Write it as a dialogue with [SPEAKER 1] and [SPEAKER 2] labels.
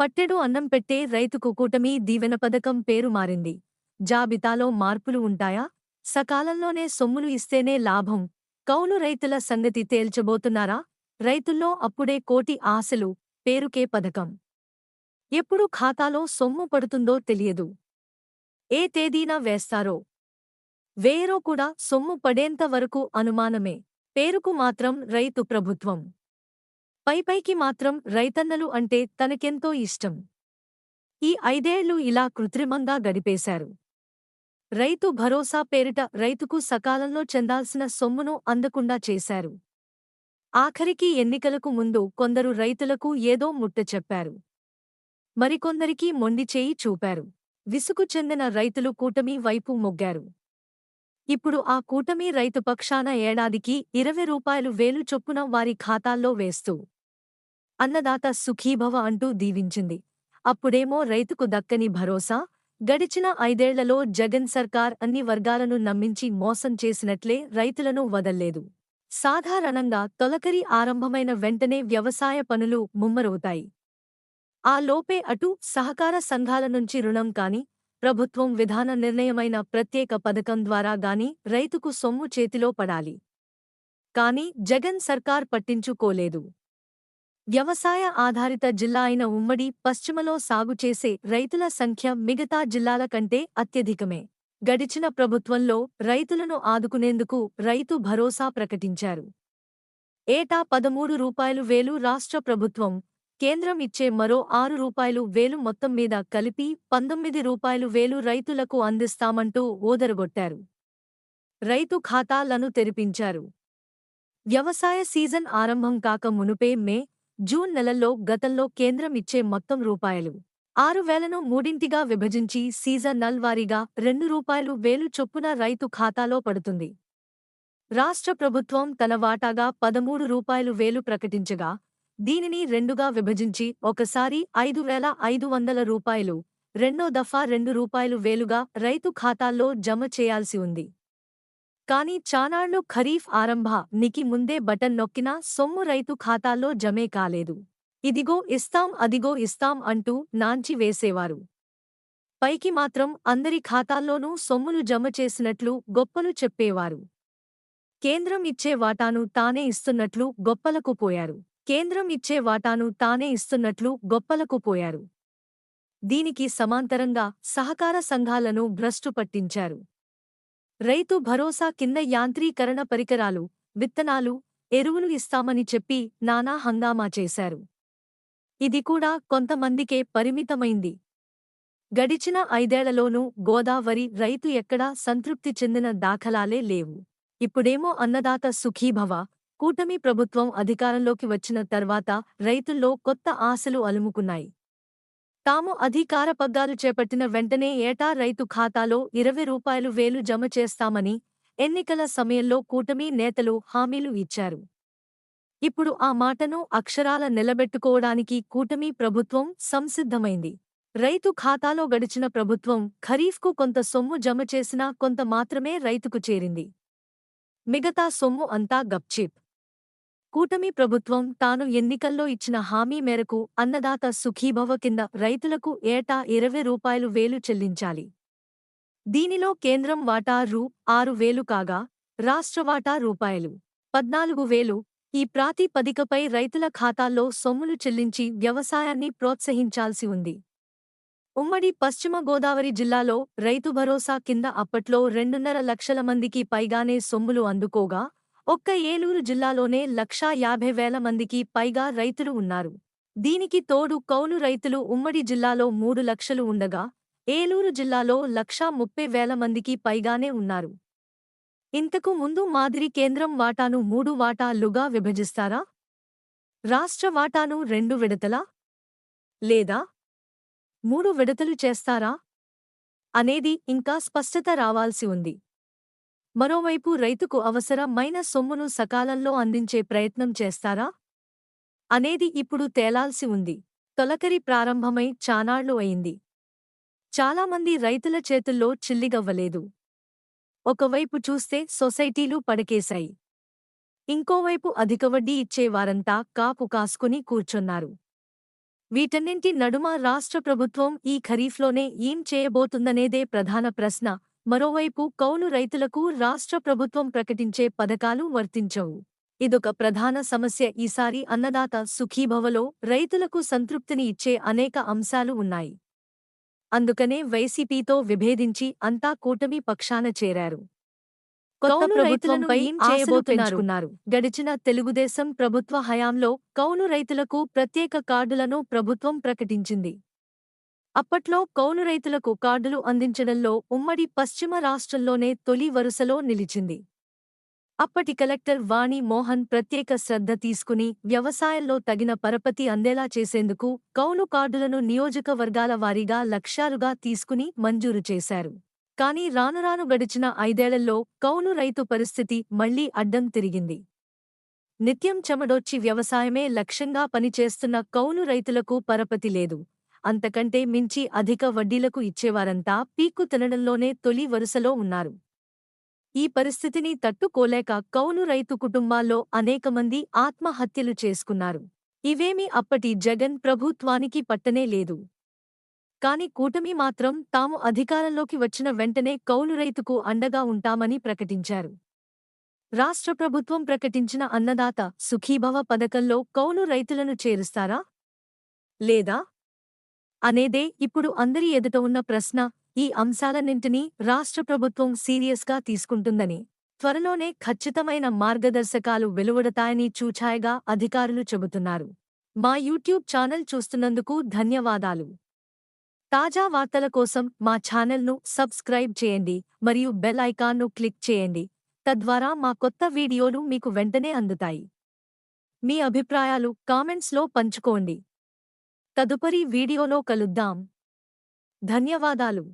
[SPEAKER 1] పట్టెడు అన్నం పెట్టే రైతుకు కూటమి దీవెన పథకం పేరు మారింది. జాబితాలో మార్పులు ఉంటాయా? సకాలంలోనే సొమ్ములు ఇస్తేనే లాభం. కౌలు రైతుల సంగతి తేల్చబోతున్నారా? రైతుల్లో అప్పుడే కోటి ఆశలు పేరుకే పథకం. ఎప్పుడు ఖాతాలో సొమ్ము పడుతుందో తెలియదు. ఏ తేదీన వేస్తారో? వేయరో కూడా సొమ్ము పడేంత వరకు అనుమానమే. పేరుకు మాత్రం రైతు ప్రభుత్వం. పైపైకి మాత్రం రైతన్నలు అంటే తనకెంతో ఇష్టం. ఈ ఐదేళ్ళు ఇలా కృత్రిమంగా గడిపేశారు. రైతు భరోసా పేరిట రైతుకు సకాలంలో చెందాల్సిన సొమ్మును అందకుండా చేశారు. ఆఖరికి ఎన్నికలకు ముందు కొందరు రైతులకు ఏదో ముట్ట చెప్పారు. మరికొందరికి మొండిచేయి చూపారు. విసుగు చెందిన రైతులు కూటమి వైపు మొగ్గారు. ఇప్పుడు ఆ కూటమి రైతు పక్షాన ఏడాదికి ఇరవై రూపాయలు వేలు చొప్పున వారి ఖాతాల్లో వేస్తూ అన్నదాత సుఖీభవ అంటూ దీవించింది. అప్పుడేమో రైతుకు దక్కని భరోసా గడిచిన ఐదేళ్ళలో జగన్ సర్కార్ అన్ని వర్గాలను నమ్మించి మోసం చేసినట్లే రైతులను వదల్లేదు. సాధారణంగా తొలకరి ఆరంభమైన వెంటనే వ్యవసాయ పనులు ముమ్మరవుతాయి. ఆ లోపే అటు సహకార సంఘాల నుంచి రుణం కాని ప్రభుత్వం విధాన నిర్ణయమైన ప్రత్యేక పథకం ద్వారా గాని రైతుకు సొమ్ము చేతిలో పడాలి. కాని జగన్ సర్కార్ పట్టించుకోలేదు. వ్యవసాయ ఆధారిత జిల్లా అయిన ఉమ్మడి పశ్చిమలో సాగు చేసే రైతుల సంఖ్య మిగతా జిల్లాల కంటే అత్యధికమే. గడిచిన ప్రభుత్వంలో రైతులను ఆదుకునేందుకు రైతు భరోసా ప్రకటించారు. ఏటా పదమూడు రూపాయలు వేలు రాష్ట్ర ప్రభుత్వం కేంద్రం ఇచ్చే మరో ఆరు రూపాయలు వేలు మొత్తం మీద కలిపి పంతొమ్మిది రూపాయలు వేలు రైతులకు అందిస్తామంటూ ఓదరగొట్టారు. రైతు ఖాతాలను తెరిపించారు. వ్యవసాయ సీజన్ ఆరంభం కాక మునుపే మే జూన్ నెలల్లో గతంలో కేంద్రం ఇచ్చే మొత్తం రూపాయలు ఆరు వేలను మూడింటిగా విభజించి సీజన్ నల్వారీగా రెండు రూపాయలు వేలు చొప్పున రైతు ఖాతాలో పడుతుంది. రాష్ట్ర ప్రభుత్వం తన వాటాగా పదమూడు రూపాయలు వేలు ప్రకటించగా దీనిని రెండుగా విభజించి ఒకసారి ఐదు వేల ఐదు వందల రూపాయలు రెండో దఫా రెండు రూపాయలు వేలుగా రైతు ఖాతాల్లో జమ చేయాల్సి ఉంది. కానీ చానాళ్ళు ఖరీఫ్ ఆరంభ నికి ముందే బటన్ నొక్కినా సొమ్ము రైతు ఖాతాల్లో జమే కాలేదు. ఇదిగో ఇస్తాం అదిగో ఇస్తాం అంటూ నాంచి వేసేవారు. పైకి మాత్రం అందరి ఖాతాల్లోనూ సొమ్ములు జమ చేసినట్లు గొప్పలు చెప్పేవారు. కేంద్రం ఇచ్చే వాటాను తానే ఇస్తున్నట్లు గొప్పలకు పోయారు. కేంద్రం ఇచ్చే వాటాను తానే ఇస్తున్నట్లు గొప్పలకు పోయారు. దీనికి సమాంతరంగా సహకార సంఘాలను భ్రష్టు పట్టించారు. రైతు భరోసా కింద యాంత్రీకరణ పరికరాలు విత్తనాలు ఎరువులు ఇస్తామని చెప్పి నానా హంగామా చేశారు. ఇది కూడా కొంతమందికే పరిమితమైంది. గడిచిన ఐదేళ్ళలోనూ గోదావరి రైతు ఎక్కడా సంతృప్తి చెందిన దాఖలాలే లేవు. ఇప్పుడేమో అన్నదాత సుఖీభవ కూటమి ప్రభుత్వం అధికారంలోకి వచ్చిన తర్వాత రైతుల్లో కొత్త ఆశలు అలుముకున్నాయి. తాము అధికార పగ్గాలు చేపట్టిన వెంటనే ఏటా రైతు ఖాతాలో ఇరవై రూపాయలు వేలు జమ చేస్తామని ఎన్నికల సమయంలో కూటమి నేతలు హామీలు ఇచ్చారు. ఇప్పుడు ఆ మాటను అక్షరాల నిలబెట్టుకోవడానికి కూటమి ప్రభుత్వం సంసిద్ధమైంది. రైతు ఖాతాలో గడిచిన ప్రభుత్వం ఖరీఫ్కు కొంత సొమ్ము జమ చేసినా కొంత మాత్రమే రైతుకు చేరింది. మిగతా సొమ్ము అంతా గప్చిప్. కూటమి ప్రభుత్వం తాను ఎన్నికల్లో ఇచ్చిన హామీ మేరకు అన్నదాత సుఖీభవ కింద రైతులకు ఏటా ఇరవై రూపాయలు వేలు చెల్లించాలి. దీనిలో కేంద్రం వాటా రూ. ఆరు వేలు కాగా రాష్ట్ర వాటా రూపాయలు పద్నాలుగు వేలు. ఈ ప్రాతిపదికపై రైతుల ఖాతాల్లో సొమ్ములు చెల్లించి వ్యవసాయాన్ని ప్రోత్సహించాల్సి ఉంది. ఉమ్మడి పశ్చిమ గోదావరి జిల్లాలో రైతు భరోసా కింద అప్పట్లో రెండున్నర లక్షల మందికి పైగానే సొమ్ములు అందుకోగా ఒక్క ఏలూరు జిల్లాలోనే లక్షా యాభై వేల మందికి పైగా రైతులు ఉన్నారు. దీనికి తోడు కౌలు రైతులు ఉమ్మడి జిల్లాలో మూడు లక్షలు ఉండగా ఏలూరు జిల్లాలో లక్షా ముప్పై వేల మందికి పైగానే ఉన్నారు. ఇంతకు ముందు మాదిరి కేంద్రం వాటాను మూడు వాటాలుగా విభజిస్తారా? రాష్ట్ర వాటాను రెండు విడతలా? లేదా మూడు విడతలు చేస్తారా? అనేది ఇంకా స్పష్టత రావాల్సి ఉంది. మరోవైపు రైతుకు అవసరమైన సొమ్మును సకాలంలో అందించే ప్రయత్నం చేస్తారా? అనేది ఇప్పుడు తేలాల్సి ఉంది. తొలకరి ప్రారంభమై చానాళ్ళు అయింది. చాలామంది రైతుల చేతుల్లో చిల్లిగవ్వలేదు. ఒకవైపు చూస్తే సొసైటీలు పడకేశాయి. ఇంకోవైపు అధిక వడ్డీ ఇచ్చేవారంతా కాపు కాసుకుని కూర్చున్నారు. వీటన్నింటి నడుమ రాష్ట్ర ప్రభుత్వం ఈ ఖరీఫ్లోనే ఏం చేయబోతుందనేదే ప్రధాన ప్రశ్న. మరోవైపు కౌలు రైతులకు రాష్ట్ర ప్రభుత్వం ప్రకటించే పథకాలు వర్తించవు. ఇదొక ప్రధాన సమస్య. ఈసారి అన్నదాత సుఖీభవలో రైతులకు సంతృప్తిని ఇచ్చే అనేక అంశాలు ఉన్నాయి. అందుకనే వైసీపీతో విభేదించి అంతా కూటమి పక్షాన చేరారు. చేయబోతున్నారు? పెంచుకున్నారు. గడిచిన తెలుగుదేశం ప్రభుత్వ హయాంలో కౌలు రైతులకు ప్రత్యేక కార్డులను ప్రభుత్వం ప్రకటించింది. అప్పట్లో కౌలు రైతులకు కార్డులు అందించడంలో ఉమ్మడి పశ్చిమ రాష్ట్రంలోనే తొలి వరుసలో నిలిచింది. అప్పటి కలెక్టర్ వాణి మోహన్ ప్రత్యేక శ్రద్ధ తీసుకుని వ్యవసాయంలో తగిన పరపతి అందేలా చేసేందుకు కౌలు కార్డులను నియోజకవర్గాల వారీగా లక్ష్యాలుగా తీసుకుని మంజూరు చేశారు. కానీ రానురాను గడిచిన ఐదేళ్ళలో కౌలు రైతు పరిస్థితి మళ్ళీ అడ్డం తిరిగింది. నిత్యం చెమడొచ్చి వ్యవసాయమే లక్ష్యంగా పనిచేస్తున్న కౌలు రైతులకు పరపతి లేదు. అంతకంటే మించి అధిక వడ్డీలకు ఇచ్చేవారంతా పీక్కు తినడంలోనే తొలి వరుసలో ఉన్నారు. ఈ పరిస్థితిని తట్టుకోలేక కౌలు రైతు కుటుంబాల్లో అనేకమంది ఆత్మహత్యలు చేసుకున్నారు. ఇవేమీ అప్పటి జగన్ ప్రభుత్వానికి పట్టనే లేదు. కాని కూటమి మాత్రం తాము అధికారంలోకి వచ్చిన వెంటనే కౌలు రైతుకు అండగా ఉంటామని ప్రకటించారు. రాష్ట్ర ప్రభుత్వం ప్రకటించిన అన్నదాత సుఖీభవ పథకంలో కౌలు రైతులను చేరుస్తారా? లేదా అనేదే ఇప్పుడు అందరి ఎదుట ఉన్న ప్రశ్న ఈ అంశాలన్నింటినీ రాష్ట్ర ప్రభుత్వం సీరియస్గా తీసుకుంటుందని. త్వరలోనే ఖచ్చితమైన మార్గదర్శకాలు వెలువడతాయని చూచాయగా అధికారులు చెబుతున్నారు. మా యూట్యూబ్ ఛానల్ చూస్తున్నందుకు ధన్యవాదాలు. తాజా వార్తల కోసం మా ఛానల్ను సబ్స్క్రైబ్ చేయండి మరియు బెల్ ఐకాన్ను క్లిక్ చేయండి. తద్వారా మా కొత్త వీడియోలు మీకు వెంటనే అందుతాయి. మీ అభిప్రాయాలు కామెంట్స్లో పంచుకోండి. తదుపరి వీడియోలో కలుద్దాం. ధన్యవాదాలు.